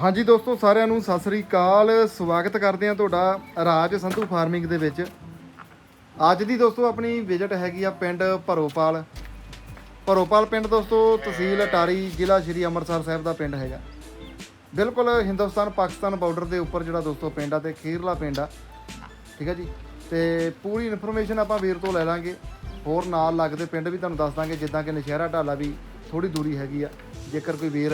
ਹਾਂਜੀ ਦੋਸਤੋ, ਸਾਰਿਆਂ ਨੂੰ ਸਤਿ ਸ੍ਰੀ ਅਕਾਲ। ਸਵਾਗਤ ਕਰਦੇ ਹਾਂ ਤੁਹਾਡਾ ਰਾਜ ਸੰਧੂ ਫਾਰਮਿੰਗ ਦੇ ਵਿੱਚ। ਅੱਜ ਦੀ ਦੋਸਤੋ, ਆਪਣੀ ਵਿਜ਼ਿਟ ਹੈਗੀ ਆ ਪਿੰਡ ਭਰੋਪਾਲ। ਭਰੋਪਾਲ ਪਿੰਡ ਦੋਸਤੋ, ਤਹਿਸੀਲ ਅਟਾਰੀ, ਜ਼ਿਲ੍ਹਾ ਸ਼੍ਰੀ ਅੰਮ੍ਰਿਤਸਰ ਸਾਹਿਬ ਦਾ ਪਿੰਡ ਹੈਗਾ। ਬਿਲਕੁਲ ਹਿੰਦੁਸਤਾਨ ਪਾਕਿਸਤਾਨ ਬਾਰਡਰ ਦੇ ਉੱਪਰ ਜਿਹੜਾ ਦੋਸਤੋ ਪਿੰਡ ਆ ਤੇ ਖੀਰਲਾ ਪਿੰਡ ਆ। ਠੀਕ ਹੈ ਜੀ? ਤੇ ਪੂਰੀ ਇਨਫੋਰਮੇਸ਼ਨ ਆਪਾਂ ਵੀਰ ਤੋਂ ਲੈ ਲਾਂਗੇ। ਹੋਰ ਨਾਲ ਲੱਗਦੇ ਪਿੰਡ ਵੀ ਤੁਹਾਨੂੰ ਦੱਸ ਦਾਂਗੇ, ਜਿੱਦਾਂ ਕਿ ਨਸ਼ਹਿਰਾ ਢਾਲਾ ਵੀ ਥੋੜੀ ਦੂਰੀ ਹੈਗੀ ਆ। ਜੇਕਰ ਕੋਈ ਵੀਰ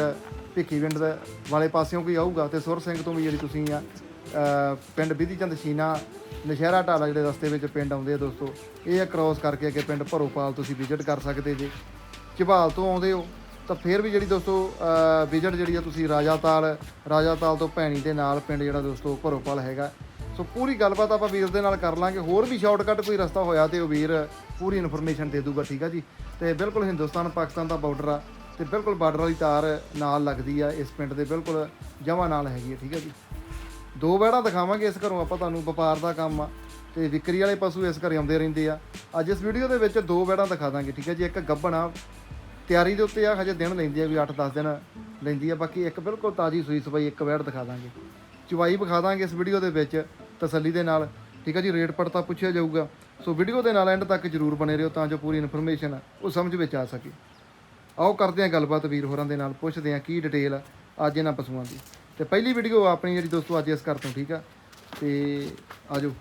ਭਿੱਖੀਵਿੰਡ ਦੇ ਵਾਲੇ ਪਾਸਿਓਂ ਕੋਈ ਆਊਗਾ ਤੇ ਸੁਰ ਸਿੰਘ ਤੋਂ ਵੀ ਜਿਹੜੀ ਤੁਸੀਂ ਆ ਪਿੰਡ ਬਿਧੀ ਚੰਦ ਸ਼ੀਨਾ ਨਸ਼ਹਿਰਾ ਢਾਲਾ ਜਿਹੜੇ ਰਸਤੇ ਵਿੱਚ ਪਿੰਡ ਆਉਂਦੇ ਆ ਦੋਸਤੋ, ਇਹ ਆ ਕ੍ਰਾਸ ਕਰਕੇ ਅੱਗੇ ਪਿੰਡ ਭਰੋਪਾਲ ਤੁਸੀਂ ਵਿਜ਼ਿਟ ਕਰ ਸਕਦੇ ਜੇ। ਝਬਾਲ ਤੋਂ ਆਉਂਦੇ ਹੋ, ਤਾਂ ਫਿਰ ਵੀ ਜਿਹੜੀ ਦੋਸਤੋ ਵਿਜ਼ਿਟ ਜਿਹੜੀ ਆ ਤੁਸੀਂ ਰਾਜਾਤਾਲ ਰਾਜਾਤਾਲ ਤੋਂ ਭੈਣੀ ਦੇ ਨਾਲ ਪਿੰਡ ਜਿਹੜਾ ਦੋਸਤੋ ਭਰੋਪਾਲ ਹੈਗਾ। ਸੋ ਪੂਰੀ ਗੱਲਬਾਤ ਆਪਾਂ ਵੀਰ ਦੇ ਨਾਲ ਕਰ ਲਾਂਗੇ। ਹੋਰ ਵੀ ਸ਼ਾਰਟਕਟ ਕੋਈ ਰਸਤਾ ਹੋਇਆ ਤੇ ਉਹ ਵੀਰ ਪੂਰੀ ਇਨਫੋਰਮੇਸ਼ਨ ਦੇ ਦੂਗਾ, ਠੀਕ ਆ ਜੀ? ਤੇ ਬਿਲਕੁਲ ਹਿੰਦੁਸਤਾਨ ਪਾਕਿਸਤਾਨ ਦਾ ਬਾਰਡਰ ਆ। ਤੇ ਬਿਲਕੁਲ ਬਾਰਡਰ ਵਾਲੀ ਤਾਰ ਨਾਲ ਲੱਗਦੀ ਆ ਇਸ ਪਿੰਡ ਦੇ, ਬਿਲਕੁਲ ਜਮਾ ਨਾਲ ਹੈਗੀ ਹੈ ਠੀਕ ਹੈ ਜੀ। ਦੋ ਵੜਾ ਦਿਖਾਵਾਂਗੇ ਇਸ ਘਰੋਂ ਆਪਾਂ ਤੁਹਾਨੂੰ, ਵਪਾਰ ਦਾ ਕੰਮ ਆ ਤੇ ਵਿਕਰੀ ਵਾਲੇ ਪਸ਼ੂ ਇਸ ਘਰੇ ਆਉਂਦੇ ਰਹਿੰਦੇ ਆ। ਅੱਜ ਇਸ ਵੀਡੀਓ ਦੇ ਵਿੱਚ ਦੋ ਵੜਾ ਦਿਖਾ ਦਾਂਗੇ, ਠੀਕ ਹੈ ਜੀ। ਇੱਕ ਗੱਭਣ ਆ, ਤਿਆਰੀ ਦੇ ਉੱਤੇ ਆ, ਹਜੇ ਦਿਨ ਲੈਂਦੀ ਆ ਵੀ 8-10 ਦਿਨ ਲੈਂਦੀ ਆ। ਬਾਕੀ ਇੱਕ ਬਿਲਕੁਲ ਤਾਜੀ ਸੂਈ ਸਬਾਈ ਇੱਕ ਵੈੜ ਦਿਖਾ ਦਾਂਗੇ। ਚਵਾਈ ਵਿਖਾ ਦਾਂਗੇ ਇਸ ਵੀਡੀਓ ਦੇ ਵਿੱਚ, ਤਸੱਲੀ ਦੇ ਨਾਲ, ਠੀਕ ਹੈ ਜੀ। ਰੇਟ ਪੜਤਾ ਪੁੱਛਿਆ ਜਾਊਗਾ। ਸੋ ਵੀਡੀਓ ਦੇ ਨਾਲ ਐਂਡ ਤੱਕ ਜਰੂਰ ਬਣੇ ਰਹੋ ਤਾਂ ਜੋ ਪੂਰੀ ਇਨਫੋਰਮੇਸ਼ਨ ਉਹ ਸਮਝ ਵਿੱਚ ਆ ਸਕੇ। ਆਓ ਕਰਦੇ ਹਾਂ ਗੱਲਬਾਤ ਵੀਰ ਹੋਰਾਂ ਦੇ ਨਾਲ ਪੁੱਛਦੇ ਹਾਂ ਕੀ ਡਿਟੇਲ ਆ ਅੱਜ ਇਹਨਾਂ ਪਸ਼ੂਆਂ ਦੀ। ਤੇ ਪਹਿਲੀ ਵੀਡੀਓ ਆਪਣੀ ਜਿਹੜੀ ਦੋਸਤੋ ਅੱਜ ਇਸ ਘਰ ਤੋਂ ਠੀਕ ਆ? ਤੇ ਆਜੋ।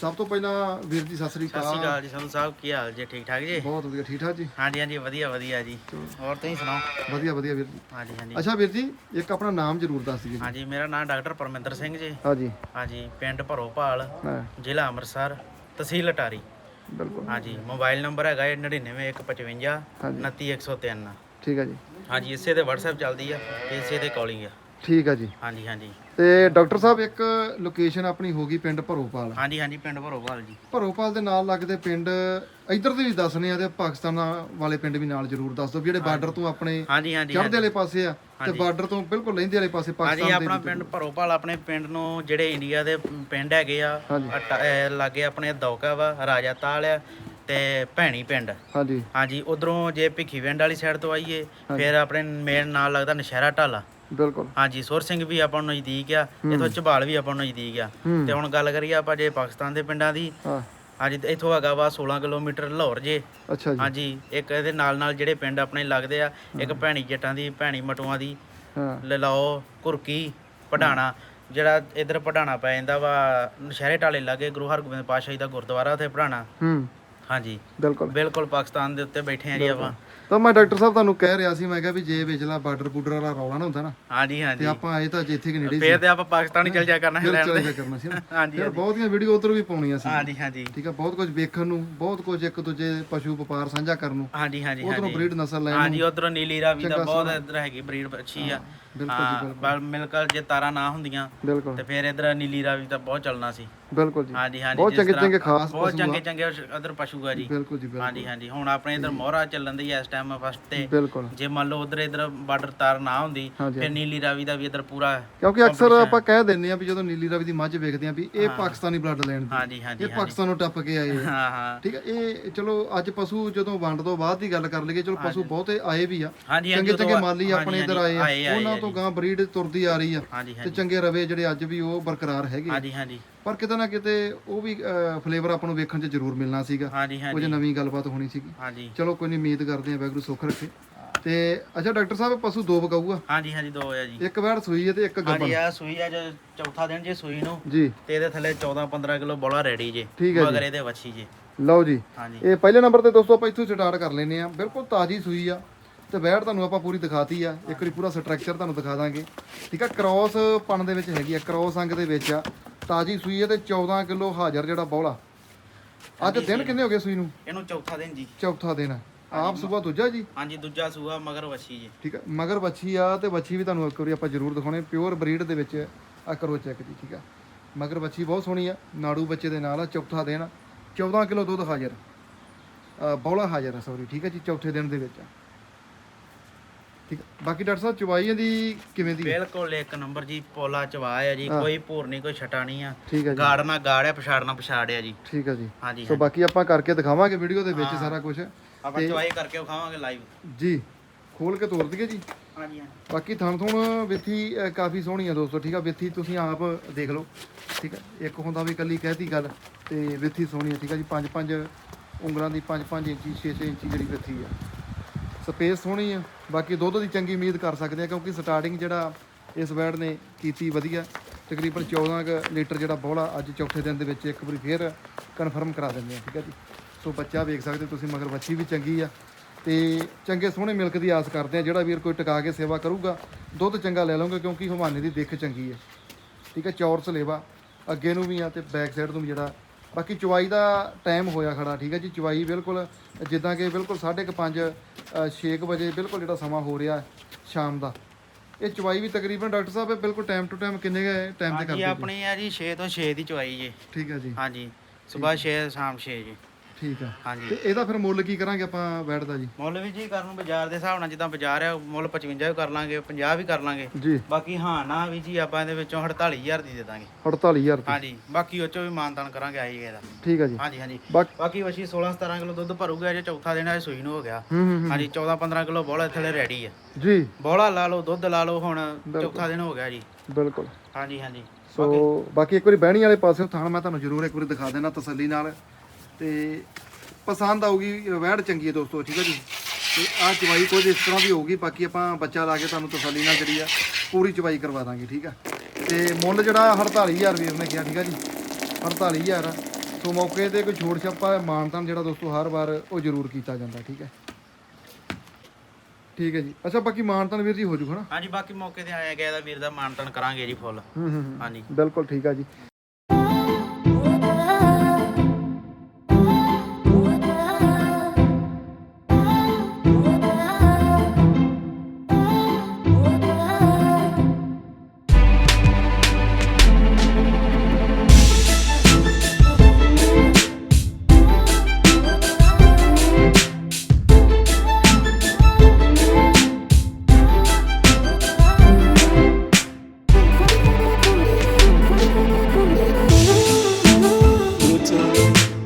ਸਭ ਤੋਂ ਪਹਿਲਾਂ ਵੀਰ ਜੀ ਸਤਿ ਸ੍ਰੀ ਸਤਿ ਸ਼੍ਰੀ ਅਕਾਲ। ਅਕਾਲ ਜੀ ਸੰਧੂ ਸਾਹਿਬ ਕੀ ਹਾਲ ਜੀ? ਠੀਕ ਠਾਕ ਜੀ? ਬਹੁਤ ਵਧੀਆ ਠੀਕ ਠਾਕ ਜੀ? ਹਾਂਜੀ ਹਾਂਜੀ ਵਧੀਆ ਵਧੀਆ ਜੀ। ਹੋਰ ਤੁਸੀਂ ਸੁਣਾਓ? ਵਧੀਆ ਵਧੀਆ ਵੀਰ ਜੀ। ਹਾਂਜੀ ਹਾਂਜੀ। ਅੱਛਾ ਵੀਰ ਜੀ ਇੱਕ ਆਪਣਾ ਨਾਮ ਜ਼ਰੂਰ ਦੱਸ ਦਿਓ ਹਾਂਜੀ ਮੇਰਾ ਨਾਮ ਡਾਕਟਰ ਪਰਮਿੰਦਰ ਸਿੰਘ ਜੀ। ਹਾਂਜੀ। ਹਾਂਜੀ ਪਿੰਡ ਭਰੋਪਾਲ ਜ਼ਿਲ੍ਹਾ ਅੰਮ੍ਰਿਤਸਰ ਤਹਿਸੀਲ ਅਟਾਰੀ। ਬਿਲਕੁਲ। ਹਾਂਜੀ ਮੋਬਾਈਲ ਨੰਬਰ ਹੈਗਾ ਹੈ 99155 ਹਾਂਜੀ। 29103 ਠੀਕ ਆ ਜੀ। ਹਾਂਜੀ ਇਸੇ ਤੇ WhatsApp ਚੱਲਦੀ ਆ ਤੇ ਇਸੇ ਤੇ ਕਾਲਿੰਗ ਆ। ਠੀਕ ਆ ਜੀ। ਹਾਂਜੀ ਹਾਂਜੀ। ਤੇ ਡਾਕਟਰ ਸਾਹਿਬ ਇੱਕ ਲੋਕੇਸ਼ਨ ਆਪਣੀ ਹੋ ਗਈ ਪਿੰਡ ਭਰੋਪਾਲ। ਹਾਂਜੀ ਹਾਂਜੀ ਪਿੰਡ ਭਰੋਪਾਲ ਜੀ। ਭਰੋਪਾਲ ਦੇ ਨਾਲ ਲੱਗਦੇ ਪਿੰਡ ਇੱਧਰ ਦੇ ਵੀ ਦੱਸਣੇ ਆ ਤੇ ਪਾਕਿਸਤਾਨ ਵਾਲੇ ਪਿੰਡ ਵੀ ਨਾਲ ਜ਼ਰੂਰ ਦੱਸ ਦਿਓ ਵੀ ਜਿਹੜੇ ਬਾਰਡਰ ਤੋਂ ਆਪਣੇ ਹਾਂਜੀ ਹਾਂਜੀ ਚੜ੍ਹਦੇ ਵਾਲੇ ਪਾਸੇ ਆ ਤੇ ਬਾਰਡਰ ਤੋਂ ਬਿਲਕੁਲ ਲਹਿੰਦੇ ਵਾਲੇ ਪਾਸੇ ਹਾਂਜੀ ਪਾਕਿਸਤਾਨ ਦੇ ਆਪਣਾ ਪਿੰਡ ਭਰੋਪਾਲ ਆਪਣੇ ਪਿੰਡ ਨੂੰ ਜਿਹੜੇ ਇੰਡੀਆ ਦੇ ਪਿੰਡ ਹੈਗੇ ਆ ਹਾਂਜੀ। ਅਟਾ- ਅਹ ਲਾਗੇ ਆਪਣੇ ਦੌਕਾ ਵਾ ਰਾਜਾ ਤਾਲ ਆ ਤੇ ਭੈਣੀ ਪਿੰਡ। ਹਾਂਜੀ। ਹਾਂਜੀ ਉਧਰੋਂ ਜੇ ਭਿੱਖੀਵਿੰਡ ਵਾਲੀ ਸਾਈਡ ਤੋਂ ਆਈਏ ਫਿਰ ਆਪਣੇ ਮੇਨ ਨਾਲ ਲੱਗਦਾ ਨਸ਼ਹਿਰਾ ਢਾਲਾ। ਬਿਲਕੁਲ। ਹਾਂਜੀ ਸੁਰ ਸਿੰਘ ਵੀ ਆਪਾਂ ਨੂੰ ਨਜ਼ਦੀਕ ਆ। ਇਥੋਂ ਝਬਾਲ ਵੀ ਆਪਾਂ ਨੂੰ ਨਜ਼ਦੀਕ ਆ। ਤੇ ਹੁਣ ਗੱਲ ਕਰੀਏ ਆਪਾਂ ਜੇ ਪਾਕਿਸਤਾਨ ਦੇ ਪਿੰਡਾਂ ਦੀ ਹਾਂ। ਹਾਂਜੀ ਇੱਥੋਂ ਹੈਗਾ ਵਾ 16 ਕਿਲੋਮੀਟਰ ਲਾਹੌਰ ਜੇ। ਅੱਛਾ ਜੀ। ਹਾਂਜੀ ਇੱਕ ਇਹਦੇ ਨਾਲ ਨਾਲ ਜਿਹੜੇ ਪਿੰਡ ਆਪਣੇ ਲੱਗਦੇ ਆ ਇੱਕ ਭੈਣੀ ਜੱਟਾਂ ਦੀ ਭੈਣੀ ਮਟੂਆਂ ਦੀ ਹਾਂ। ਲਲਾਓ ਕੁਰਕੀ ਪਢਾਣਾ ਜਿਹੜਾ ਇਧਰ ਪਢਾਣਾ ਪੈ ਜਾਂਦਾ ਵਾ ਨਸ਼ਹਿਰੇ ਢਾਲੇ ਲਾਗੇ ਗੁਰੂ ਹਰਗੋਬਿੰਦ ਪਾਤਸ਼ਾਹ ਜੀ ਦਾ ਗੁਰਦੁਆਰਾ ਉੱਥੇ ਪਢਾਣਾ। ਹੂੰ। ਹਾਂਜੀ। ਬਿਲਕੁਲ। ਬਿਲਕੁਲ ਪਾਕਿਸਤਾਨ ਦੇ ਉੱਤੇ ਬੈਠੇ ਆ ਜੀ ਆਪਾਂ ਤਾਂ ਮੈਂ ਡਾਕਟਰ ਸਾਹਿਬ ਤੁਹਾਨੂੰ ਕਹਿ ਰਿਹਾ ਸੀ ਮੈਂ ਕਿਹਾ ਵੀ ਜੇ ਵਿਚਲਾ ਬਾਰਡਰ ਬੂਡਰ ਵਾਲਾ ਰੌਲਾ ਨਾ ਹੁੰਦਾ ਨਾ ਹਾਂਜੀ ਤੇ ਹਾਂਜੀ ਆਪਾਂ ਆਏ ਤਾਂ ਜਿੱਥੇ ਕਿ ਨੇੜੇ ਸੀ। ਫੇਰ ਤੇ ਆਪਾਂ ਪਾਕਿਸਤਾਨ ਹੀ ਚਲ ਜਾ ਕਰਨਾ ਹੈ ਫਿਰ ਲੈਣ ਜਾ ਕਰਨਾ ਸੀ ਨਾ। ਹਾਂਜੀ ਫਿਰ ਬਹੁਤੀਆਂ ਵੀਡੀਓ ਉਧਰ ਵੀ ਪਾਉਣੀਆਂ ਸੀ। ਹਾਂਜੀ ਹਾਂਜੀ। ਠੀਕ ਆ ਬਹੁਤ ਕੁਝ ਵੇਖਣ ਨੂੰ ਬਹੁਤ ਕੁਝ ਇੱਕ ਦੂਜੇ ਪਸ਼ੂ ਵਪਾਰ ਸਾਂਝਾ ਕਰਨ ਨੂੰ। ਹਾਂਜੀ ਹਾਂਜੀ ਉਧਰੋਂ ਬਰੀਡ ਨਸਲ ਲੈਣ ਹਾਂਜੀ ਉਧਰੋਂ ਨੀਲੀ ਰਾਵੀ ਦਾ ਬਹੁਤ। ਇਧਰ ਹੈਗੀ ਬਰੀਡ ਅੱਛੀ ਆ। ਬਿਲਕੁਲ ਜੀ ਹਾਂ ਬਲ ਮਿਲਕਲ ਜੇ ਤਾਰਾ ਨਾ ਹੁੰਦੀਆਂ ਬਿਲਕੁਲ। ਤੇ ਫਿਰ ਇਧਰ ਨੀਲੀ ਰਾਵੀ ਦਾ ਬਹੁਤ ਚੱਲਣਾ ਸੀ। ਬਿਲਕੁਲ ਜੀ। ਹਾਂਜੀ ਹਾਂਜੀ ਬਹੁਤ ਚੰਗੇ ਚੰਗੇ ਖਾਸ ਬਹੁਤ ਚੰਗੇ ਚੰਗੇ ਇਧਰ ਪਸ਼ੂ ਆ ਜੀ। ਬਿਲਕੁਲ ਜੀ ਬਿਲਕੁਲ। ਹਾਂਜੀ ਹਾਂਜੀ ਹੁਣ ਆਪਣੇ ਇਧਰ ਮੋਹਰਾ ਚੱਲਣ ਦੀ ਇਸ ਟਾਈਮ ਫਸਟ ਤੇ। ਬਿਲਕੁਲ। ਜੇ ਮੰਨ ਲਓ ਉਧਰ ਇਧਰ ਬਾਰਡਰ ਤਾਰ ਨਾ ਹੁੰਦੀ ਫਿਰ ਨੀਲੀ ਰਾਵੀ ਦਾ ਵੀ ਇਧਰ ਪੂਰਾ ਕਿਉਂਕਿ ਅਕਸਰ ਆਪਾਂ ਕਹਿ ਦਿੰਦੇ ਆ ਵੀ ਜਦੋਂ ਨੀਲੀ ਰਵੀ ਦੀ ਮੱਝ ਵੇਖਦੇ ਆ ਵੀ ਇਹ ਪਾਕਿਸਤਾਨੀ ਬਲੱਡ ਲੈਣ ਦੀ। ਹਾਂਜੀ ਹਾਂਜੀ ਇਹ ਪਾਕਿਸਤਾਨ ਨੂੰ ਟੱਪ ਕੇ ਆਏ ਹਾਂ ਹਾਂ। ਠੀਕ ਹੈ ਇਹ ਚਲੋ ਅੱਜ ਪਸ਼ੂ ਜਦੋਂ ਵੰਡ ਤੋਂ ਬਾਅਦ ਦੀ ਗੱਲ ਕਰ ਲਈਏ ਚਲੋ ਪਸ਼ੂ ਬਹੁਤੇ ਆਏ ਵੀ ਆ। ਚੰਗੇ ਚੰਗੇ ਮਾਲੀ ਆਪਣੇ ਇੱਧਰ ਹਾਂਜੀ, ਆਏ ਆ। ਆਏ ਉਹਨਾਂ ਤੋਂ ਗਾਂ ਬਰੀਡ ਤੁਰਦੀ ਆ ਰਹੀ ਆ ਹਾਂਜੀ ਤੇ ਚੰਗੇ ਰਵੇ ਜਿਹੜੇ ਅੱਜ ਵੀ ਉਹ ਬਰਕਰਾਰ ਹੈਗੇ ਹਾਂਜੀ ਹਾਂਜੀ। ਪਰ ਕਿਤੇ ਨਾ ਕਿਤੇ ਉਹ ਵੀ ਫਲੇਵਰ ਆਪਾਂ ਨੂੰ ਵੇਖਣ 'ਚ ਜ਼ਰੂਰ ਮਿਲਣਾ ਸੀਗਾ। ਕੁਝ ਨਵੀਂ ਗੱਲਬਾਤ ਹੋਣੀ ਸੀਗੀ। ਚਲੋ ਕੋਈ ਨਹੀਂ ਉਮੀਦ ਕਰਦੇ ਆ ਵਾਹਿਗੁਰੂ ਸੁੱਖ ਰੱਖੇ। ਤੇ ਅੱਛਾ ਡਾਕਟਰ ਸਾਹਿਬ ਪਸ਼ੂ ਦੋ ਆ ਹਾਂਜੀ ਹਾਂਜੀ ਦੋ ਆ ਜੀ। ਇੱਕ ਵੈੜ ਸੂਈ ਹੈ ਤੇ ਇੱਕ ਗੱਬਨ ਹਾਂਜੀ ਆ ਸੂਈ ਆ ਜੋ ਚੌਥਾ ਦਿਨ ਜੇ ਸੂਈ ਨੂੰ ਜੀ। ਤੇ ਇਹਦੇ ਥੱਲੇ 14 15 ਕਿਲੋ ਬੋਲਾ ਰੈਡੀ ਜੇ ਠੀਕ ਹੈ ਜੀ। ਮਗਰ ਇਹਦੇ ਵੱਛੀ ਜੇ। ਲਓ ਜੀ। ਇਹ ਪਹਿਲੇ ਨੰਬਰ ਤੇ ਦੋਸਤੋ ਆਪਾਂ ਇੱਥੋਂ ਸਟਾਰਟ ਕਰ ਲੈਨੇ ਆ ਬਿਲਕੁਲ ਤਾਜ਼ੀ ਸੂਈ ਆ। ਤੇ ਵੈੜ ਤੁਹਾਨੂੰ ਆਪਾਂ ਪੂਰੀ ਦਿਖਾਤੀ ਆ। ਇੱਕ ਵਾਰੀ ਪੂਰਾ ਸਟਰਕਚਰ ਤੁਹਾਨੂੰ ਦਿਖਾ ਦਾਂਗੇ। ਠੀਕ ਆ ਕ੍ਰੋਸ ਪਣ ਦੇ ਵਿੱਚ ਹੈਗੀ ਆ ਕ੍ਰੋਸ ਅੰਗ ਦੇ ਵਿੱਚ ਆ। ਤਾਜ਼ੀ ਸੂਈ ਹੈ ਤੇ 14 ਕਿਲੋ ਹਾਜ਼ਰ ਜਿਹੜਾ ਬੌਲਾ। ਅੱਜ ਦਿਨ ਕਿੰਨੇ ਹੋ ਗਏ ਸੂਈ ਨੂੰ? ਇਹਨੂੰ ਚੌਥਾ ਦਿਨ ਜੀ। ਚੌਥਾ ਦਿਨ ਆ। ਆਪ ਸਵੇਰ ਦੂਜਾ ਜੀ? ਹਾਂਜੀ ਦੂਜਾ ਸੂਆ ਮਗਰ ਵੱਛੀ ਜੇ। ਠੀਕ ਆ ਮਗਰ ਬੱਚੀ ਆ ਤੇ ਬੱਚੀ ਵੀ ਤੁਹਾਨੂੰ ਇੱਕ ਵਾਰੀ ਆਪਾਂ ਜ਼ਰੂਰ ਦਿਖਾਉਣੇ। ਪਿਓਰ ਬਰੀਡ ਦੇ ਵਿੱਚ ਆ ਕਰੋ ਚੈੱਕ ਜੀ ਠੀਕ ਆ। ਮਗਰ ਬੱਚੀ ਬਹੁਤ ਸੋਹਣੀ ਆ ਨਾੜੂ ਬੱਚੇ ਦੇ ਨਾਲ ਆ ਚੌਥਾ ਦਿਨ ਆ। 14 ਕਿਲੋ ਦੁੱਧ ਹਾਜ਼ਰ। ਬੌਲਾ ਹਾਜ਼ਰ ਆ ਸੌਰੀ ਠੀਕ ਆ ਜੀ ਚੌਥੇ ਦਿਨ ਦੇ ਵਿੱਚ ਆ। ਠੀਕ ਆ। ਬਾਕੀ ਡਾਕਟਰ ਸਾਹਿਬ ਚਵਾਈ ਦੀ ਕਿਵੇਂ ਦੀ? ਬਿਲਕੁਲ ਇੱਕ ਨੰਬਰ ਜੀ ਪੋਲਾ ਚਵਾ ਆ ਜੀ ਕੋਈ ਭੂਰ ਨਹੀਂ ਕੋਈ ਛਟਾ ਨਹੀਂ ਆ। ਠੀਕ ਆ ਜੀ। ਗਾੜ ਨਾ ਗਾੜ ਆ ਪਛਾੜਨਾ ਪਛਾੜਿਆ ਜੀ। ਠੀਕ ਆ ਜੀ। ਹਾਂਜੀ ਸੋ ਬਾਕੀ ਆਪਾਂ ਕਰਕੇ ਦਿਖਾਵਾਂਗੇ ਵੀਡੀਓ ਦੇ ਵਿੱਚ ਸਾਰਾ ਕੁਝ ਆਪਾਂ ਚਵਾਈ ਕਰਕੇ ਵਿਖਾਵਾਂਗੇ ਲਾਈਵ ਜੀ ਖੋਲ ਕੇ ਤੋਰ ਦਈਏ ਜੀ। ਹਾਂਜੀ ਬਾਕੀ ਥਣ ਥੁਣ ਵਿੱਥੀ ਅ, ਕਾਫੀ ਸੋਹਣੀ ਆ ਦੋਸਤੋ ਠੀਕ ਆ। ਵਿੱਥੀ ਤੁਸੀਂ ਆਪ ਦੇਖ ਲਓ ਠੀਕ ਆ। ਇੱਕ ਹੁੰਦਾ ਵੀ ਕੱਲੀ ਕਹਿਤੀ ਗੱਲ ਤੇ ਵਿੱਥੀ ਸੋਹਣੀ ਆ ਠੀਕ ਆ ਜੀ। ਪੰਜ ਪੰਜ ਉਂਗਲਾਂ ਦੀ ਪੰਜ ਪੰਜ ਇੰਚੀ 6 6 ਇੰਚੀ ਜਿਹੜੀ ਵਿੱਥੀ ਆ। ਸਪੇਸ ਸੋਹਣੀ ਆ, ਬਾਕੀ ਦੁੱਧ ਦੀ ਚੰਗੀ ਉਮੀਦ ਕਰ ਸਕਦੇ ਆ, ਕਿਉਂਕਿ ਸਟਾਰਟਿੰਗ ਜਿਹੜਾ ਇਸ ਵੈੜ ਨੇ ਕੀਤੀ ਵਧੀਆ, ਤਕਰੀਬਨ 14 ਲੀਟਰ ਜਿਹੜਾ ਬੋਲਾ ਅੱਜ ਚੌਥੇ ਦਿਨ ਦੇ ਵਿੱਚ ਇੱਕ ਵਾਰੀ ਫੇਰ ਕਨਫਰਮ ਕਰਾ ਦਿੰਦੇ ਆ, ਠੀਕ ਹੈ ਜੀ? ਸੋ ਬੱਚਾ ਵੇਖ ਸਕਦੇ ਤੁਸੀਂ, ਮਗਰ ਬੱਚੀ ਵੀ ਚੰਗੀ ਆ, ਤੇ ਚੰਗੇ ਸੋਹਣੇ ਮਿਲਕ ਦੀ ਆਸ ਕਰਦੇ ਆ, ਜਿਹੜਾ ਵੀਰ ਕੋਈ ਟਿਕਾ ਕੇ ਸੇਵਾ ਕਰੂਗਾ, ਦੁੱਧ ਚੰਗਾ ਲੈ ਲਓਗੇ ਕਿਉਂਕਿ ਹਵਾਨੇ ਦੀ ਦਿੱਖ ਚੰਗੀ ਹੈ ਠੀਕ ਹੈ ਚੌਰਸ ਲੇਵਾ ਅੱਗੇ ਨੂੰ ਵੀ ਆ ਤੇ ਬੈਕ ਸਾਈਡ ਤੋਂ ਵੀ ਜਿਹੜਾ ਬਾਕੀ ਚਵਾਈ ਦਾ ਟਾਈਮ ਹੋਇਆ ਖੜਾ ਠੀਕ ਹੈ ਜੀ? ਚਵਾਈ ਬਿਲਕੁਲ ਜਿੱਦਾਂ ਕਿ ਬਿਲਕੁਲ 5:30 6 ਵਜੇ ਬਿਲਕੁਲ ਜਿਹੜਾ ਸਮਾਂ ਹੋ ਰਿਹਾ ਸ਼ਾਮ ਦਾ। ਇਹ ਚਵਾਈ ਵੀ ਤਕਰੀਬਨ ਡਾਕਟਰ ਸਾਹਿਬ ਇਹ ਬਿਲਕੁਲ ਟਾਈਮ ਟੂ ਟਾਈਮ ਕਿੰਨੇ ਟਾਈਮ ਤੇ ਕਰਦੇ ਜੀ? ਆਪਣੀ ਆ ਜੀ 6 ਤੋਂ 6 ਦੀ ਚਵਾਈ ਜੀ। ਠੀਕ ਹੈ ਜੀ। ਹਾਂਜੀ ਸਵੇਰ 6 ਸ਼ਾਮ 6 ਜੀ। ਠੀਕ ਆ। ਹਾਂਜੀ। ਤੇ ਇਹਦਾ ਫਿਰ ਮੁੱਲ ਕੀ ਕਰਾਂਗੇ ਆਪਾਂ ਬੈਡ ਦਾ ਜੀ? ਮੁੱਲ ਵੀ ਜੀ ਕਰਨ ਨੂੰ ਬਾਜ਼ਾਰ ਦੇ ਹਿਸਾਬ ਨਾਲ ਜਿੱਦਾਂ ਬਾਜ਼ਾਰ ਆ ਮੁੱਲ 55 ਵੀ ਕਰ ਲਾਂਗੇ 50 ਵੀ ਕਰ ਲਾਂਗੇ। ਜੀ। ਬਾਕੀ ਹਾਂ ਨਾ ਵੀ ਜੀ ਆਪਾਂ ਇਹਦੇ ਵਿੱਚੋਂ 48000 ਦੀ ਦੇ ਦਾਂਗੇ। 48000 ਤੇ ਹਾਂਜੀ ਬਾਕੀ ਉਹ ਚੋਂ ਵੀ ਮਾਨਤਾਨ ਕਰਾਂਗੇ ਆਈ ਇਹਦਾ। ਠੀਕ ਹੈ ਜੀ। ਹਾਂਜੀ ਹਾਂਜੀ। ਬਾਕੀ ਬਾਕੀ ਵਸ਼ੀ 16 17 ਕਿਲੋ ਦੁੱਧ ਭਰੂਗਾ ਜੇ ਚੌਥਾ ਦਿਨ ਹੈ ਸੂਈ ਨੂੰ ਹੋ ਗਿਆ। ਹੂੰ ਹੂੰ ਹੂੰ। ਹਾਂਜੀ 14 15 ਕਿਲੋ ਬੋਲਾ ਥੱਲੇ ਰੈਡੀ ਆ। ਜੀ। ਬੋਲਾ ਲਾ ਲਓ ਦੁੱਧ ਲਾ ਲਓ ਹੁਣ ਚੌਥਾ ਦਿਨ ਹੋ ਗਿਆ ਜੀ। ਬਿਲਕੁਲ। ਹਾਂਜੀ ਹਾਂਜੀ। ਸੋ ਬਾਕੀ ਇੱਕ ਵਾਰੀ ਬਹਿਣੀ ਵਾਲੇ ਪਾਸੇ ਥਾਣ ਮੈਂ ਤੁਹਾਨੂੰ ਜ਼ਰੂਰ ਇੱਕ ਵਾਰੀ ਦਿਖਾ ਦੇਣਾ ਤਸੱਲੀ ਨਾਲ। ਤੇ ਪਸੰਦ ਆਊਗੀ ਵੈੜ ਚੰਗੀ ਹੈ ਦੋਸਤੋ ਠੀਕ ਹੈ ਜੀ। ਤੇ ਆਹ ਚਵਾਈ ਕੁਝ ਇਸ ਤਰ੍ਹਾਂ ਦੀ ਹੋਊਗੀ ਬਾਕੀ ਆਪਾਂ ਬੱਚਾ ਲਾ ਕੇ ਤੁਹਾਨੂੰ ਤਸੱਲੀ ਨਾਲ ਜਿਹੜੀ ਆ ਪੂਰੀ ਚਵਾਈ ਕਰਵਾ ਦਾਂਗੇ ਠੀਕ ਆ। ਤੇ ਮੁੱਲ ਜਿਹੜਾ 48000 ਵੀਰ ਨੇ ਕਿਹਾ ਠੀਕ ਆ ਜੀ। 48000 ਸੋ ਮੌਕੇ ਤੇ ਕੋਈ ਛੋੜ ਛਾਪਾ ਮਾਨਤਾਨ ਜਿਹੜਾ ਦੋਸਤੋ ਹਰ ਵਾਰ ਉਹ ਜ਼ਰੂਰ ਕੀਤਾ ਜਾਂਦਾ ਠੀਕ ਹੈ ਠੀਕ ਹੈ ਜੀ। ਅੱਛਾ ਬਾਕੀ ਮਾਨਤਾਨ ਵੀਰ ਜੀ ਹੋ ਜੂ ਹਨਾ ਹਾਂਜੀ ਬਾਕੀ ਮੌਕੇ ਤੇ ਆਇਆ ਗਿਆ ਦਾ ਵੀਰ ਦਾ ਮਾਨਤਾਨ ਕਰਾਂਗੇ ਜੀ ਫੁੱਲ। ਹਾਂਜੀ। ਬਿਲਕੁਲ ਠੀਕ ਆ ਜੀ। time.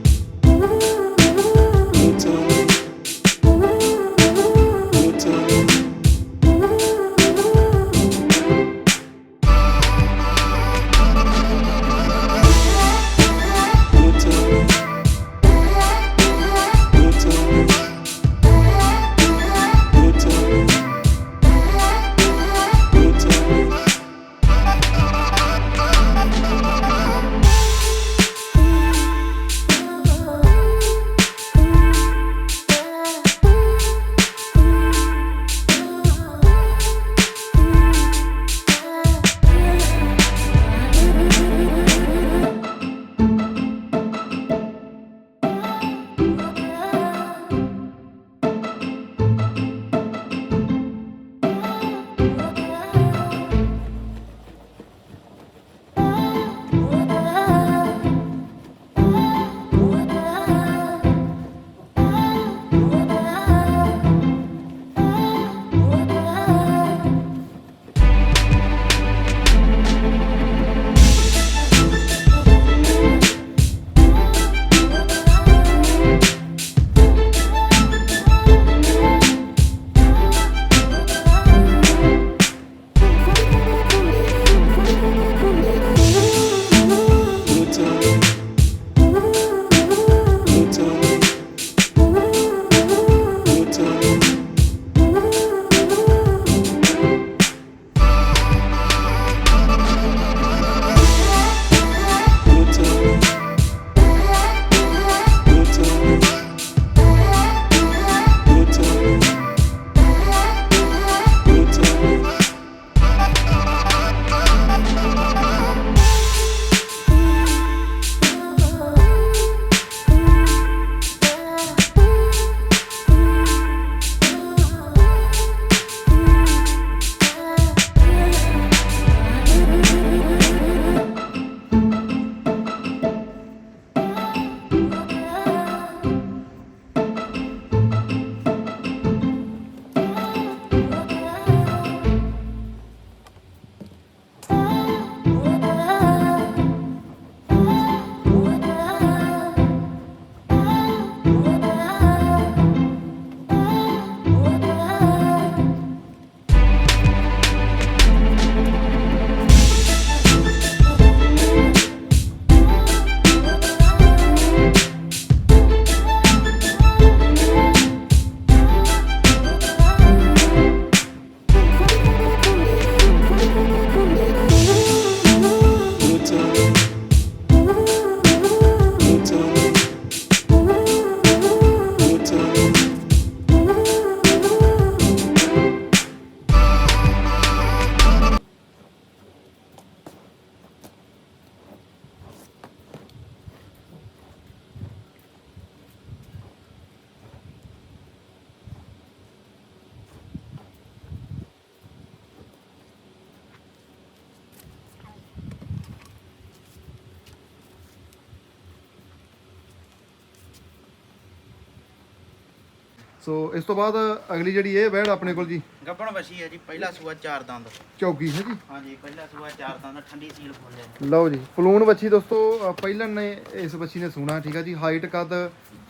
ਸੋ ਇਸ ਤੋਂ ਬਾਅਦ ਅਗਲੀ ਜਿਹੜੀ ਇਹ ਵੈੜ ਆਪਣੇ ਕੋਲ ਜੀ ਗੱਬਣ ਵਛੀ ਹੈ ਜੀ ਪਹਿਲਾ ਸੂਆ ਚਾਰ ਦੰਦ। ਚੌਗੀ ਹੈ ਜੀ। ਹਾਂਜੀ ਪਹਿਲਾ ਸੂਆ ਚਾਰ ਦੰਦ ਠੰਡੀ ਸੀਲ ਖੋਲਿਆ ਲਓ ਜੀ ਪਲੂਣ ਬੱਚੀ ਦੋਸਤੋ ਅ, ਪਹਿਲਣ ਨੇ ਇਸ ਬੱਚੀ ਨੇ ਸੂਣਾ ਠੀਕ ਹੈ ਜੀ। ਹਾਈਟ ਕੱਦ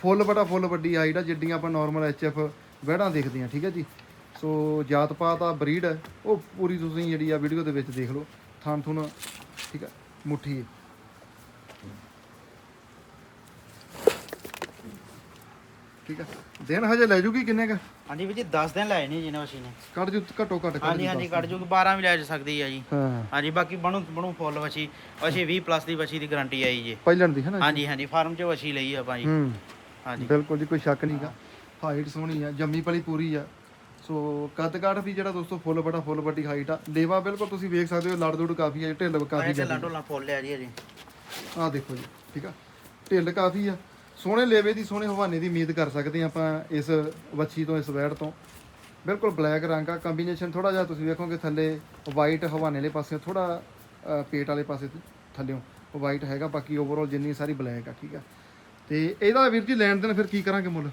ਫੁੱਲ ਬੜਾ ਫੁੱਲ ਵੱਡੀ ਹਾਈਟ ਆ ਜਿੱਡੀਆਂ ਆਪਾਂ ਨਾਰਮਲ ਐਚਐਫ ਵਹਿੜਾਂ ਦੇਖਦੇ ਹਾਂ ਠੀਕ ਹੈ ਜੀ। ਸੋ ਜਾਤ ਪਾਤ ਆ ਬਰੀਡ ਉਹ ਪੂਰੀ ਤੁਸੀਂ ਜਿਹੜੀ ਆ ਵੀਡੀਓ ਦੇ ਵਿੱਚ ਦੇਖ ਲਓ ਥਣ ਥੁਣ ਠੀਕ ਹੈ ਮੁੱਠੀ ਠੀਕ ਹੈ ਦਿਨ ਹਜੇ ਲੈ ਜੂਗੀ ਕਿੰਨੇ ਕ? ਹਾਂਜੀ ਵੀ ਜੀ 10 ਦਿਨ ਲਾਏ ਨੇ ਜਿਹਨੇ ਵਛੀ ਨੇ ਕੱਢ ਜੂ ਘੱਟੋ ਘੱਟ ਕੱਢ ਹਾਂਜੀ ਜੂ ਹਾਂਜੀ। ਕੱਢ ਜੂਗੀ 12 ਵੀ ਲੈ ਜਾ ਸਕਦੀ ਹੈ ਜੀ। ਹਾਂ। ਹਾਂਜੀ ਬਾਕੀ ਬਣੂ ਬਣੂ ਫੁੱਲ ਵਛੀ ਵਛੀ 20 ਪਲੱਸ ਦੀ ਵਛੀ ਦੀ ਗਾਰੰਟੀ ਆਈ ਜੀ ਪਹਿਲਣ ਦੀ ਹੈ ਨਾ ਹਾਂਜੀ ਹਾਂਜੀ ਫਾਰਮ 'ਚ ਵਛੀ ਲਈ ਜੀ। ਹੂੰ। ਹਾਂਜੀ। ਬਿਲਕੁਲ ਜੀ ਕੋਈ ਸ਼ੱਕ ਨਹੀਂਗਾ ਹਾਈਟ ਸੋਹਣੀ ਆ ਜੰਮੀ ਪਲੀ ਪੂਰੀ ਆ। ਸੋ ਕੱਦ ਕਾਠ ਵੀ ਜਿਹੜਾ ਦੋਸਤੋ ਫੁੱਲ ਬੜਾ ਫੁੱਲ ਵੱਡੀ ਹਾਈਟ ਆ। ਲੇਵਾ ਬਿਲਕੁਲ ਤੁਸੀਂ ਵੇਖ ਸਕਦੇ ਹੋ ਲੜ ਦੁੜ ਕਾਫੀ ਆ ਢਿੱਲ ਕਾਫੀ ਫੁੱਲ ਲਿਆ ਜੀ ਆ ਦੇਖੋ ਜੀ ਠੀਕ ਆ। ਢਿੱਲ ਕਾਫੀ ਆ। ਸੋਹਣੇ ਲੇਵੇ ਦੀ ਸੋਹਣੇ ਹਵਾਨੇ ਦੀ ਉਮੀਦ ਕਰ ਸਕਦੇ ਆਪਾਂ ਇਸ ਵੱਛੀ ਤੋਂ ਇਸ ਵੈੜ ਤੋਂ। ਬਿਲਕੁਲ ਬਲੈਕ ਰੰਗ ਆ। ਕੰਬੀਨੇਸ਼ਨ ਥੋੜਾ ਜਿਹਾ ਤੁਸੀਂ ਵੇਖੋਗੇ ਥੱਲੇ ਵਾਈਟ ਹਵਾਨੇ ਵਾਲੇ ਪਾਸੇ ਥੋੜਾ ਪੇਟ ਵਾਲੇ ਪਾਸੇ ਥੱਲਿਓਂ ਵਾਈਟ ਹੈਗਾ। ਬਾਕੀ ਓਵਰਆਲ ਜਿੰਨੀ ਸਾਰੀ ਬਲੈਕ ਆ ਠੀਕ ਆ। ਤੇ ਇਹਦਾ ਵੀਰ ਜੀ ਲੈਣ ਦੇਣ ਫਿਰ ਕੀ ਕਰਾਂਗੇ ਮੁੱਲ?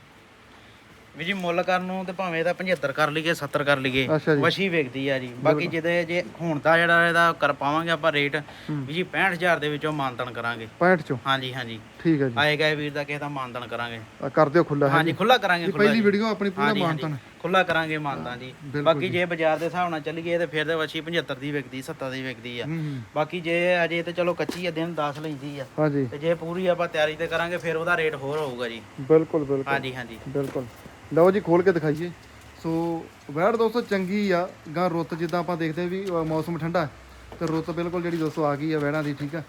ਵੀ ਜੀ ਮੁੱਲ ਕਰਨ ਨੂੰ ਤੇ ਭਾਵੇਂ ਇਹਦਾ 75 ਕਰ ਲਈਏ 70 ਕਰ ਲਈਏ ਵਛੀ ਵੇਖਦੀ ਆ ਜੀ। ਬਾਕੀ ਜਿਹਦੇ ਜੇ ਹੁਣ ਦਾ ਜਿਹੜਾ ਇਹਦਾ ਕਰ ਪਾਵਾਂਗੇ ਆਪਾਂ ਰੇਟ। ਵੀ ਜੀ 65000 ਦੇ ਵਿੱਚੋਂ ਮਾਨਤਨ ਕਰਾਂਗੇ। 65 ਚੋਂ? ਹਾਂਜੀ ਹਾਂਜੀ। ਠੀਕ ਹੈ ਜੀ। ਆਏ ਗਏ ਵੀਰ ਦਾ ਕਿਸੇ ਦਾ ਮਾਨਤਨ ਕਰਾਂਗੇ। ਆ ਕਰ ਦਿਓ ਖੁੱਲਾ ਹੈ ਹਾਂਜੀ। ਖੁੱਲਾ ਕਰਾਂਗੇ ਖੁੱਲਾ ਪਹਿਲੀ ਵੀਡੀਓ ਆਪਣੀ ਪੂਰਾ ਮਾਨਤਨ ਖੁੱਲਾ ਕਰਾਂਗੇ ਮਾਨਤਨ ਜੀ। ਬਿਲਕੁਲ ਬਾਕੀ ਜੇ। ਬਾਜ਼ਾਰ ਦੇ ਹਿਸਾਬ ਨਾਲ ਚੱਲੀਏ ਤੇ ਫਿਰ ਤੇ ਵਛੀ 75 ਦੀ ਵਿਕਦੀ 70 ਦੀ ਵਿਕਦੀ ਆ। ਬਾਕੀ ਜੇ ਅਜੇ ਤੇ ਚਲੋ ਕੱਚੀ ਆ ਦਿਨ 10 ਲੈਂਦੀ ਆ। ਹਾਂਜੀ। ਤੇ ਜੇ ਪੂਰੀ ਆਪਾਂ ਤਿਆਰੀ ਤੇ ਕਰਾਂਗੇ ਫਿਰ ਉਹਦਾ ਰੇਟ ਹੋਰ ਹੋਊਗਾ ਜੀ। ਬਿਲਕੁਲ ਬਿਲਕੁਲ। ਹਾਂਜੀ ਹਾਂਜੀ। ਬਿਲਕੁਲ। ਲਓ ਜੀ ਖੋਲ ਕੇ ਦਿਖਾਈਏ। ਸੋ ਵੈੜ ਦੋਸਤੋ ਚੰਗੀ ਆ ਗਾਂ ਰੁੱਤ ਜਿੱਦਾਂ ਆਪਾਂ ਦੇਖਦੇ ਵੀ ਮੌਸਮ ਠੰਡਾ ਤੇ ਰੁੱਤ ਬਿਲਕੁਲ ਜਿਹੜੀ ਦੋਸਤੋ ਆ ਗਈ ਆ ਵੈੜਾਂ ਦੀ ਠੀਕ ਆ।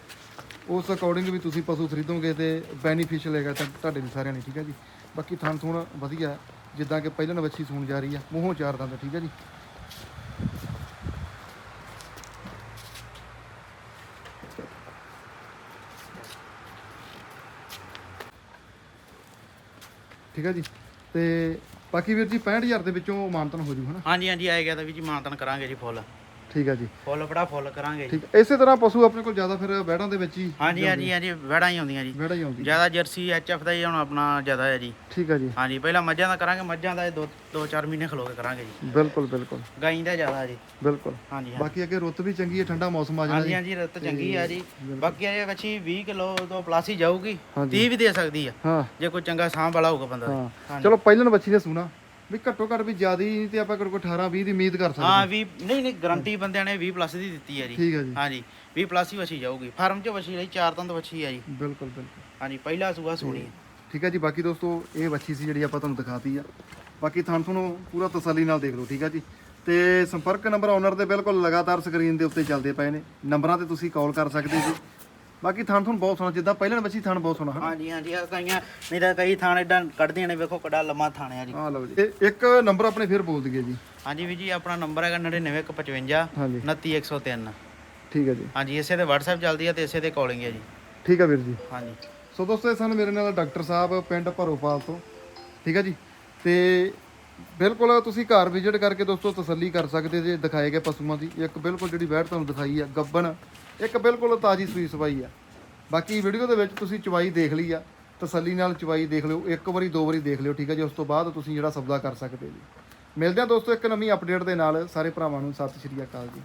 ਉਸ ਅਕੋਰਡਿੰਗ ਵੀ ਤੁਸੀਂ ਪਸ਼ੂ ਖਰੀਦੋਗੇ ਤੇ ਬੈਨੀਫੀਸ਼ੀਅਲ ਹੈਗਾ ਤਾਂ ਤੁਹਾਡੇ ਲਈ ਸਾਰਿਆਂ ਲਈ, ਠੀਕ ਹੈ ਜੀ? ਬਾਕੀ ਥਣ ਥੁਣ ਵਧੀਆ, ਜਿੱਦਾਂ ਕਿ ਪਹਿਲਾਂ ਵੱਛੀ ਸੂਣ ਜਾ ਰਹੀ ਆ, ਮੂੰਹੋਂ ਚਾਰ ਦੰਦ, ਠੀਕ ਹੈ ਜੀ? ਠੀਕ ਹੈ ਜੀ? ਤੇ ਬਾਕੀ ਵੀਰ ਜੀ 65000 ਦੇ ਵਿੱਚੋਂ ਮਾਨਤਨ ਹੋ ਜੂ ਹਨਾ ਹਾਂਜੀ ਹਾਂਜੀ ਆਏ ਤਾਂ ਵੀ ਜੀ, ਮਾਨਤਨ ਕਰਾਂਗੇ ਜੀ ਫੁੱਲ। ਠੀਕ ਹੈ ਜੀ। ਫੁੱਲ ਬੜਾ ਫੁੱਲ ਕਰਾਂਗੇ ਜੀ। ਠੀਕ ਇਸੇ ਤਰ੍ਹਾਂ ਪਸ਼ੂ ਆਪਣੇ ਕੋਲ ਜ਼ਿਆਦਾ ਫਿਰ ਵੈੜਾਂ ਦੇ ਵਿੱਚ ਹੀ ਹਾਂਜੀ ਹਾਂਜੀ ਹਾਂਜੀ ਵੜਾ ਹੀ ਆਉਂਦੀਆਂ ਜੀ। ਵੈੜਾ ਹੀ ਆਉਂਦੀ ਜ਼ਿਆਦਾ ਜਰਸੀ ਐਚਐਫ ਦਾ ਹੀ ਹੁਣ ਆਪਣਾ ਜ਼ਿਆਦਾ ਹੈ ਜੀ। ਠੀਕ ਹੈ ਜੀ। ਹਾਂਜੀ ਪਹਿਲਾਂ ਮੱਝਾਂ ਦਾ ਕਰਾਂਗੇ ਮੱਝਾਂ ਦਾ ਇਹ ਦੋ ਦੋ ਚਾਰ ਮਹੀਨੇ ਖਲੋ ਕੇ ਕਰਾਂਗੇ ਜੀ। ਬਿਲਕੁਲ ਬਿਲਕੁਲ। ਗਾਈਂ ਦਾ ਜ਼ਿਆਦਾ ਜੀ। ਬਿਲਕੁਲ। ਹਾਂਜੀ ਹਾਂਜੀ। ਬਾਕੀ ਅੱਗੇ ਰੁੱਤ ਵੀ ਚੰਗੀ ਹੈ ਠੰਡਾ ਮੌਸਮ ਆ ਜਾਣਾ ਹਾਂਜੀ ਜੀ। ਹਾਂਜੀ ਰਤ ਚੰਗੀ ਆ ਜੀ। ਬਾਕੀ ਇਹ ਵੱਛੀ 20 ਕਿਲੋ ਤੋਂ ਪਲੱਸ ਹੀ ਜਾਊਗੀ ਹਾਂਜੀ। 30 ਵੀ ਦੇ ਸਕਦੀ ਆ। ਹਾਂ। ਜੇ ਕੋਈ ਚੰਗਾ ਸਾਂਭ ਵਾਲਾ ਹੋਊਗਾ ਬੰਦਾ ਹਾਂ। ਚਲੋ ਪਹਿਲਨ ਬੱਚੀ ਨੇ ਸੁਣਾ। ਵੀ ਘੱਟੋ ਘੱਟ ਵੀ ਜ਼ਿਆਦਾ ਹੀ ਤੇ ਆਪਾਂ ਕੋਈ 18 20 ਦੀ ਉਮੀਦ ਕਰ ਸਕਦੇ ਹਾਂ ਵੀ ਨਹੀਂ ਨਹੀਂ ਗਾਰੰਟੀ ਬੰਦਿਆਂ ਨੇ 20 ਪਲੱਸ ਦੀ ਦਿੱਤੀ ਆ ਜੀ। ਠੀਕ ਹੈ ਜੀ। ਹਾਂਜੀ 20 ਪਲੱਸ ਹੀ ਵੱਛੀ ਜਾਊਗੀ। ਫਾਰਮ 'ਚ ਵੱਛੀ ਲਈ ਚਾਰ ਦੰਦ ਵੱਛੀ ਆ ਜੀ। ਬਿਲਕੁਲ ਬਿਲਕੁਲ। ਹਾਂਜੀ ਪਹਿਲਾ ਸੂਆ ਸੋਣੀ ਠੀਕ ਹੈ ਜੀ ਬਾਕੀ ਦੋਸਤੋ ਇਹ ਬੱਚੀ ਸੀ ਜਿਹੜੀ ਆਪਾਂ ਤੁਹਾਨੂੰ ਦਿਖਾਤੀ ਆ। ਬਾਕੀ ਤੁਹਾਨੂੰ ਤੁਹਾਨੂੰ ਪੂਰਾ ਤਸੱਲੀ ਨਾਲ ਦੇਖ ਲਓ ਠੀਕ ਹੈ ਜੀ। ਤੇ ਸੰਪਰਕ ਨੰਬਰ ਓਨਰ ਦੇ ਬਿਲਕੁਲ ਲਗਾਤਾਰ ਸਕਰੀਨ ਦੇ ਉੱਤੇ ਚੱਲਦੇ ਪਏ ਨੇ। ਨੰਬਰਾਂ ਤੇ ਤੁਸੀਂ ਕਾਲ ਕਰ ਸਕਦੇ ਜੀ। ਬਾਕੀ ਥਣ ਤੁਹਾਨੂੰ ਬਹੁਤ ਸੋਹਣਾ ਜਿੱਦਾਂ ਪਹਿਲਾਂ ਬੱਚੀ ਥਣ ਬਹੁਤ ਸੋਹਣਾ ਹਨਾ? ਹਾਂਜੀ ਹਾਂਜੀ ਆ ਕਈਆਂ ਤਾਂ ਕਈ ਥਾਣ ਏਦਾਂ ਕੱਢਦੀਆਂ ਨੇ ਵੇਖੋ ਕਿੱਡਾ ਲੰਮਾ ਥਾਣ ਆ ਜੀ। ਆ ਲਓ ਜੀ। ਤੇ ਇੱਕ ਨੰਬਰ ਆਪਣੇ ਫਿਰ ਬੋਲ ਦਈਏ ਜੀ। ਹਾਂਜੀ ਵੀ ਜੀ ਆਪਣਾ ਨੰਬਰ ਹੈਗਾ 99155 ਹਾਂਜੀ। 29103 ਠੀਕ ਹੈ ਜੀ। ਹਾਂਜੀ ਇਸੇ ਤੇ WhatsApp ਚੱਲਦੀ ਆ ਤੇ ਇਸੇ ਤੇ ਕਾਲਿੰਗ ਹੈ ਜੀ। ਠੀਕ ਹੈ ਵੀਰ ਜੀ। ਹਾਂਜੀ। ਸੋ ਦੋਸਤੋ ਇਹ ਸਨ ਮੇਰੇ ਨਾਲ ਡਾਕਟਰ ਸਾਹਿਬ ਪਿੰਡ ਭਰੋਪਾਲ ਤੋਂ। ਠੀਕ ਹੈ ਜੀ? ਤੇ ਬਿਲਕੁਲ ਤੁਸੀਂ ਘਰ ਵਿਜ਼ਿਟ ਕਰਕੇ ਦੋਸਤੋ ਤਸੱਲੀ ਕਰ ਸਕਦੇ ਜੇ ਦਿਖਾਏ ਗਏ ਪਸ਼ੂਆਂ ਦੀ। ਇੱਕ ਬਿਲਕੁਲ ਜਿਹੜੀ ਵੈੜ ਤੁਹਾਨੂੰ ਦਿਖਾਈ ਆ ਗੱਬਣ। ਇੱਕ ਬਿਲਕੁਲ ਤਾਜੀ ਸੂਈ ਸਵਾਈ ਆ। ਬਾਕੀ ਵੀਡੀਓ ਦੇ ਵਿੱਚ ਤੁਸੀਂ ਚਵਾਈ ਦੇਖ ਲਈ ਆ। ਤਸੱਲੀ ਨਾਲ ਚਵਾਈ ਦੇਖ ਲਿਓ। ਇੱਕ ਵਾਰੀ, ਦੋ ਵਾਰੀ ਦੇਖ ਲਿਓ, ਠੀਕ ਹੈ ਜੀ। ਉਸ ਤੋਂ ਬਾਅਦ ਤੁਸੀਂ ਜਿਹੜਾ ਸੌਦਾ ਕਰ ਸਕਦੇ ਜੀ। ਮਿਲਦੇ ਆ ਦੋਸਤੋ ਇੱਕ ਨਵੀਂ ਅਪਡੇਟ ਦੇ ਨਾਲ। ਸਾਰੇ ਭਰਾਵਾਂ ਨੂੰ ਸਤਿ ਸ਼੍ਰੀ ਅਕਾਲ ਜੀ।